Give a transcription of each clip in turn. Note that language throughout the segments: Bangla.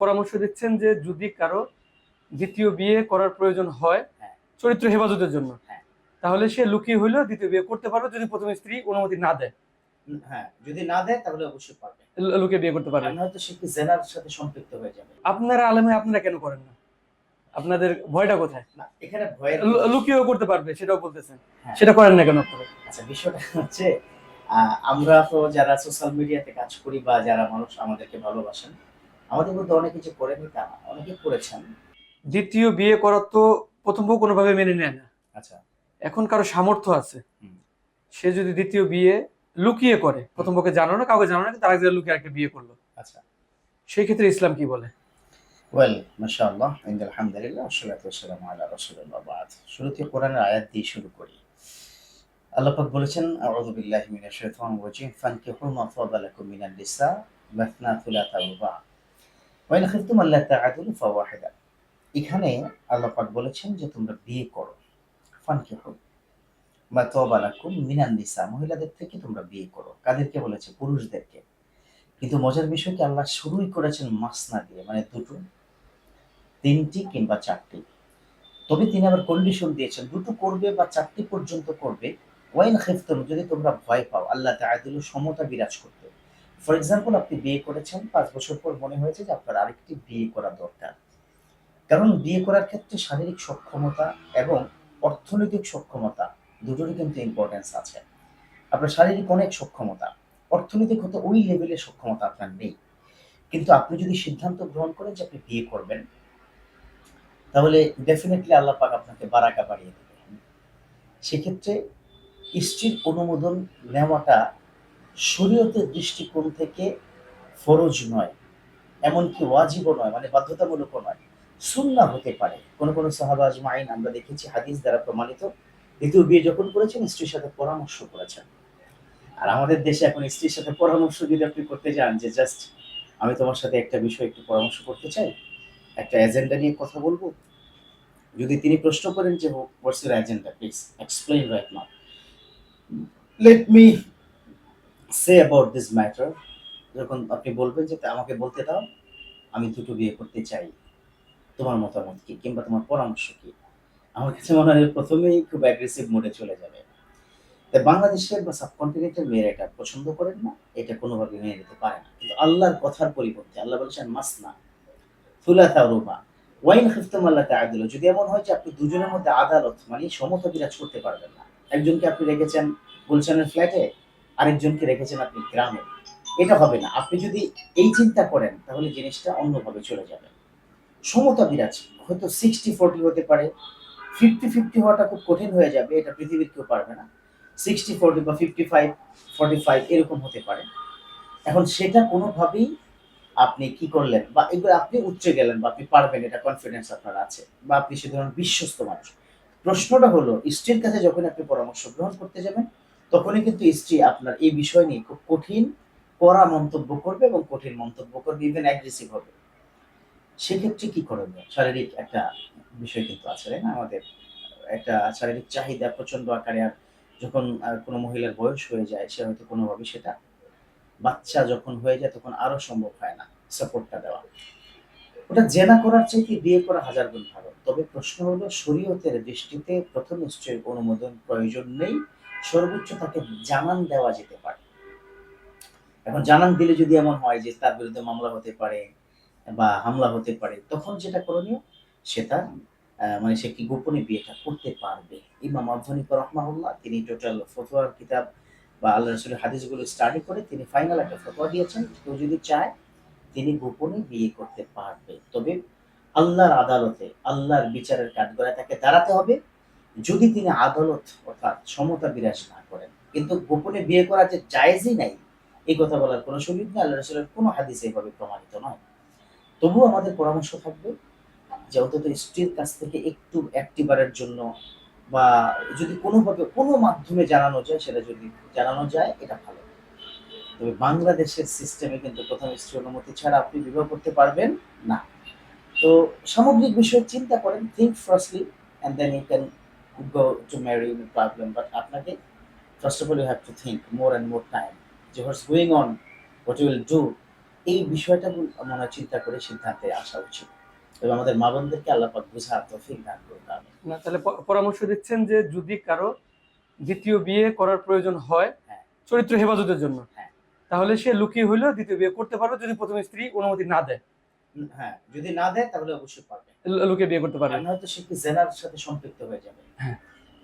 পরামর্শ দিচ্ছেন যে যদি কারও দ্বিতীয় বিয়ে করার প্রয়োজন হয় হ্যাঁ। চরিত্র হেফাজতের জন্য হ্যাঁ। তাহলে সে লুকিয়ে হইলেও দ্বিতীয় বিয়ে করতে পারবে যদি প্রথম স্ত্রী অনুমতি না দেয়। হ্যাঁ যদি না দেয় তাহলে অবশ্যই পারবে। লুকিয়ে বিয়ে করতে পারবে। হয়তো সে জেনার সাথে সম্পৃক্ত হয়ে যাবে। আপনারা আলেমে আপনারা কেন করেন না? আপনাদের ভয়টা কোথায়? না এখানে লুকিয়েও করতে পারবে সেটাও বলতেছেন। সেটা করেন না কেন আপনারা? আচ্ছা বিষয়টা হচ্ছে আমরা তো যারা সোশ্যাল মিডিয়াতে কাজ করি বা যারা মানুষ আমাদেরকে ভালোবাসেন আমাদের মধ্যে অনেকে যে করেনি তা না অনেকে করেছেন। দ্বিতীয় বিয়ে করার তো প্রথম বউ কোনোভাবে মেনে নেয় না। আচ্ছা। এখন কারও সামর্থ্য আছে। সে যদি দ্বিতীয় বিয়ে লুকিয়ে করে প্রথম বউকে জানো না কাউকে জানো না তার আগে লুকিয়ে একটা বিয়ে করল। আচ্ছা। সেই ক্ষেত্রে ইসলাম কি বলে? ওয়েল মাশাআল্লাহ ইন আলহামদুলিল্লাহ ওয়াসসালাতু ওয়াসসালামু আলা রাসূলিল্লাহ বাদ। শুরুতে কোরআনের আয়াত দিয়ে শুরু করি। আল্লাহ পাক বলেছেন আউযু বিল্লাহি মিনাশ শাইতানির রাজিম ফানকিহু মা ফাদা লাকুম মিনান নিসা মাথনা থুলাথা ওয়া রুবা ওয়া ইন খিফতুম আল্লা তা'আদিলু ফাওয়াহিদা এখানে আল্লাহ পাক বলেছেন যে তোমরা বিয়ে করো লাকুম মিনান নিসা, মহিলাদের থেকে তোমরা বিয়ে করো। কাদেরকে বলেছে? পুরুষদেরকে। কিন্তু মজার বিষয় কি, আল্লাহ শুরুই করেছেন মাসনা দিয়ে মানে দুটো, তিনটি কিংবা চারটি। তবে তিনি আবার কন্ডিশন দিয়েছেন, দুটো করবে বা চারটি পর্যন্ত করবে। ওয়াইন খেফতম, যদি তোমরা ভয় পাও, আল্লাহ তাআদিল সমতা বিরাজ করতে ফর এক্সাম্পল আপনি বিয়ে করেছেন, পাঁচ বছর পর মনে হয়েছে যে আপনার আরেকটি বিয়ে করা দরকার। কারণ বিয়ে করার ক্ষেত্রে শারীরিক সক্ষমতা এবং অর্থনৈতিক সক্ষমতা দুটোরই কিন্তু ইম্পর্টেন্স আছে। আপনার শারীরিক অনেক সক্ষমতা, অর্থনৈতিক হতে ওই লেভেলের সক্ষমতা আপনার নেই। কিন্তু আপনি যদি সিদ্ধান্ত গ্রহণ করেন যে আপনি বিয়ে করবেন, তাহলে ডেফিনেটলি আল্লাহ পাক আপনাকে বারাকা বাড়িয়ে দেবেন। সেক্ষেত্রে স্ত্রীর অনুমোদন নেওয়াটা শরীয়তের দৃষ্টিকোণ থেকে ফরজ নয়, এমনকি ওয়াজিবও নয় মানে বাধ্যতামূলকও নয়। সুন্না হতে পারে। কোন কোন সাহাবাজ মাইন আমরা দেখেছি হাদিস দ্বারা প্রমাণিত। দ্বিতীয় বিয়ে যখন করেছেন, স্ত্রীর সাথে পরামর্শ করেছেন। আর আমাদের দেশে এখন স্ত্রীর সাথে পরামর্শ যদি আপনি করতে যান, যে জাস্ট আমি তোমার সাথে একটা বিষয় একটু পরামর্শ করতে চাই, একটা এজেন্ডা নিয়ে কথা বলব। যদি তিনি প্রশ্ন করেন যে what's your agenda, please explain right now. Let me say about this matter যখন আপনি বলবেন যে আমাকে বলতে দাও, আমি দুটো বিয়ে করতে চাই। তোমার মতামত কি? কিংবা তোমার পরামর্শ কি? আমার কাছে মনে হয় প্রথমেই খুব অ্যাগ্রেসিভ মোডে চলে যাবে। তাই বাংলাদেশের বা সাবকন্টিনেন্টের মেয়েরা এটা পছন্দ করেন না, এটা কোনোভাবে মেনে নিতে পারে না। কিন্তু আল্লাহর কথার পরিবর্তে আল্লাহ বলেছেন, মাসনা ফুলাথা রুবা, ওয়াইন খিফতুম আল্লাহ তাআদিলু। যদি এমন হয় যে, আপনি দুজনের মধ্যে আদালত মানে সমতা বিরাজ করতে পারবেন না। একজনকে আপনি রেখেছেন গুলশানের ফ্ল্যাটে আরেকজনকে রেখেছেন আপনি গ্রামে, এটা হবে না। আপনি যদি এই চিন্তা করেন, তাহলে জিনিসটা অন্যভাবে চলে যাবে। সমতা বিরাজ, হয়তো সিক্সটি ফোরটি হতে পারে। ফিফটি ফিফটি হওয়াটা খুব কঠিন হয়ে যাবে, এটা পৃথিবীর কেউ পারবে না। সিক্সটি ফোরটি বা ফিফটি ফাইভ ফর্টি ফাইভ এরকম হতে পারে। এখন সেটা কোনোভাবেই আপনি কি করলেন বা এগুলো আপনি উচ্চে গেলেন বা আপনি পারবেন, এটা কনফিডেন্স আপনার আছে বা আপনি সে ধরনের বিশ্বস্ত মানুষ। প্রশ্নটা হলো, স্ত্রীর কাছে যখন আপনি পরামর্শ গ্রহণ করতে যাবেন তখনই কিন্তু স্ত্রী আপনার এই বিষয় নিয়ে খুব কঠিন কড়া মন্তব্য করবে এবং কঠিন মন্তব্য করবে ইভেন অ্যাগ্রেসিভ হবে। সেক্ষেত্রে কি করবে শারীরিক একটা বিষয় কিন্তু আছে না? আমাদের একটা শারীরিক চাহিদা প্রচণ্ড আকারে, আর যখন কোনো মহিলার বয়স হয়ে যায়, সে হয়তো কোনোভাবে সেটা বাচ্চা যখন হয়ে যায়, তখন আরও সম্ভব হয় না সাপোর্টটা দেওয়া। ওটা জেনা করার চাইতে বিয়ে করা হাজার গুণ ভালো। তবে প্রশ্ন হলো, শরীয়তের দৃষ্টিতে প্রথম স্ত্রীর অনুমোদন প্রয়োজন নেই সর্বোচ্চ তাকে জানান দেওয়া যেতে পারে। এখন জানান দিলে যদি এমন হয় যে তার বিরুদ্ধে মামলা হতে পারে বা হামলা হতে পারে তখন যেটা করণীয় সেটা আহ, মানে সে কি গোপনে বিয়েটা করতে পারবে? ইমাম আবহানিক রহমাহুল্লাহ তিনি টোটাল ফতোয়ার কিতাব বা আল্লাহ রসুলের হাদিসগুলো স্টাডি করে তিনি ফাইনাল একটা ফতোয়া দিয়েছেন। কেউ যদি চায় তিনি গোপনে বিয়ে করতে পারবে। তবে আল্লাহর আদালতে আল্লাহর বিচারের কাঠগড়ায় তাকে দাঁড়াতে হবে। যদি তিনি আদালত সমতা বিরাজ না করেন। কিন্তু গোপনে বিয়ে করা যে জায়েজই নাই, এই কথা বলার কোনো সুযোগ নেই, আল্লাহ রসুলের কোনো হাদিস এইভাবে প্রমাণিত নয়। তবুও আমাদের পরামর্শ থাকবে যে অন্তত স্ত্রীর কাছ থেকে একটু অ্যাক্টিভারের জন্য বা যদি কোনোভাবে কোনো মাধ্যমে জানানো যায়, সেটা যদি জানানো যায়, এটা ভালো। তবে বাংলাদেশের সিস্টেমে কিন্তু প্রথম স্ত্রী অনুমতি ছাড়া আপনি বিবাহ করতে পারবেন না। তো সামগ্রিক বিষয়ে চিন্তা করেন think firstly and then you can go to marry no problem but আপনাকে first of all you have to think more and more time যে what's going on you will do এই বিষয়টা মনে চিন্তা করে সিদ্ধান্তে আসা উচিত এবং আমাদের মা বোনদেরকে আল্লাহ পাক বুঝার তৌফিক দান করুন। না তাহলে পরামর্শ দিচ্ছেন যে যদি কারও দ্বিতীয় বিয়ে করার প্রয়োজন হয় হ্যাঁ। চরিত্র হেফাজতের জন্য হ্যাঁ। তাহলে সে লুকিয়ে হইলেও দ্বিতীয় বিয়ে করতে পারবে যদি প্রথম স্ত্রী অনুমতি না দেয় হ্যাঁ যদি না দেয় তাহলে অবশ্যই পারবে লু- লুকিয়ে বিয়ে করতে পারবে। নয়তো সে কি জেনার সাথে সম্পৃক্ত হয়ে যাবে। হ্যাঁ।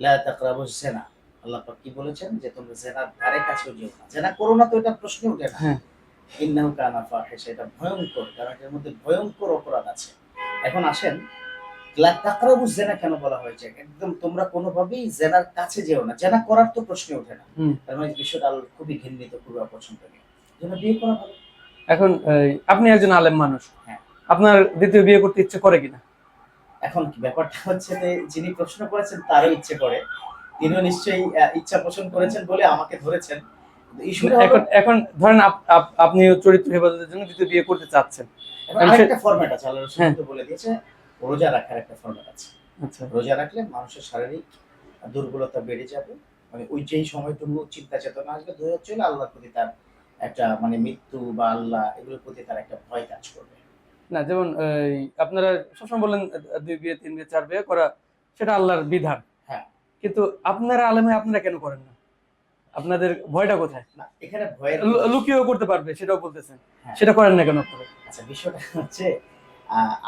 লা তাকরাবু জেনা। আল্লাহ পাক কি বলেছেন? যে তোমরা জেনার ধারে কাছেও যেও না। জেনা করো না তো এটা প্রশ্ন ওঠে না। হ্যাঁ। ইন্নাহু কানা ফাহিশা এটা ভয়ঙ্কর কারণ এটার মধ্যে ভয়ঙ্কর অপরাধ আছে। এখন আসেন লা তাকরাবু জেনা কেন বলা হয়েছে? একদম তোমরা কোনোভাবেই জেনার কাছে যেও না। জেনা করার তো প্রশ্ন ওঠে না। তার মানে বিষয়টা খুবই ঘৃণিত খুবই অপছন্দনীয়। জন্য বিয়ে করা ভালো। এখন আপনি একজন আলেম মানুষ। হ্যাঁ। আপনার দ্বিতীয় বিয়ে করতে ইচ্ছে করে কিনা? এখন কি ব্যাপারটা হচ্ছে যে যিনি প্রশ্ন করেছেন তারও ইচ্ছে করে। তিনিও নিশ্চয়ই ইচ্ছা পোষণ করেছেন বলে আমাকে ধরেছেন। এখন এখন ধরেন আপ- আপ- আপনি চরিত্র হেফাজতের জন্য দ্বিতীয় বিয়ে করতে চাচ্ছেন। আরেকটা ফরম্যাট আছে আল্লাহ রসুল হ্যাঁ। বলে দিয়েছে রোজা রাখার একটা ফরম্যাট আছে। আচ্ছা। রোজা রাখলে মানুষের শারীরিক দুর্বলতা বেড়ে যাবে। মানে ওই যেই সময়টুকু চিন্তা চেতনা আসবে ধরে হচ্ছে আল্লাহর প্রতি তার একটা মানে মৃত্যু বা আল্লাহ এগুলোর প্রতি তার একটা ভয় কাজ করবে। না যেমন আপনারা সবসময় বললেন দুই বিয়ে তিন বিয়ে চার বিয়ে করা সেটা আল্লাহর বিধান। হ্যাঁ। কিন্তু আপনারা আলেমে আপনারা কেন করেন না? আপনাদের ভয়টা কোথায়? না এখানে ভয় লুকিয়েও করতে পারবে সেটাও বলতেছেন। হ্যাঁ। সেটা করেন না কেন আপনারা? আচ্ছা বিষয়টা হচ্ছে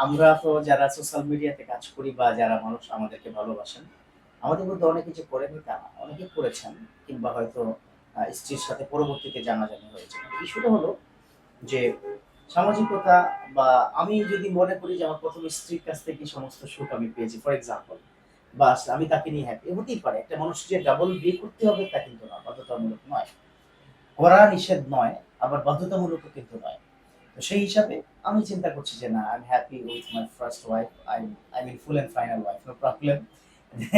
আমরা তো যারা সোশ্যাল মিডিয়াতে কাজ করি বা যারা মানুষ আমাদেরকে ভালোবাসেন আমাদের মধ্যে অনেকে যে করেনি তা না অনেকে করেছেন কিংবা হয়তো স্ত্রীর সাথে পরবর্তীতে জানাজানি হয়েছে। ইস্যুটা হলো যে সামাজিকতা বা আমি যদি মনে করি যে আমার প্রথম স্ত্রীর কাছ থেকে সমস্ত সুখ আমি পেয়েছি ফর এক্সাম্পল বা আমি তাকে নিয়ে হ্যাপি হতেই পারে একটা মানুষ যে ডাবল বিয়ে করতে হবে তা কিন্তু না বাধ্যতামূলক নয়। করা নিষেধ নয় আবার বাধ্যতামূলকও কিন্তু নয়। তো সেই হিসাবে আমি চিন্তা করছি যে না I am happy with my first wife I I mean full and final wife no problem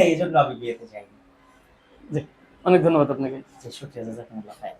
এই জন্য আমি বিয়েতে যাইনি। অনেক ধন্যবাদ আপনাকে। শুক্রিয়া জাজাকুমুল্লাহ খায়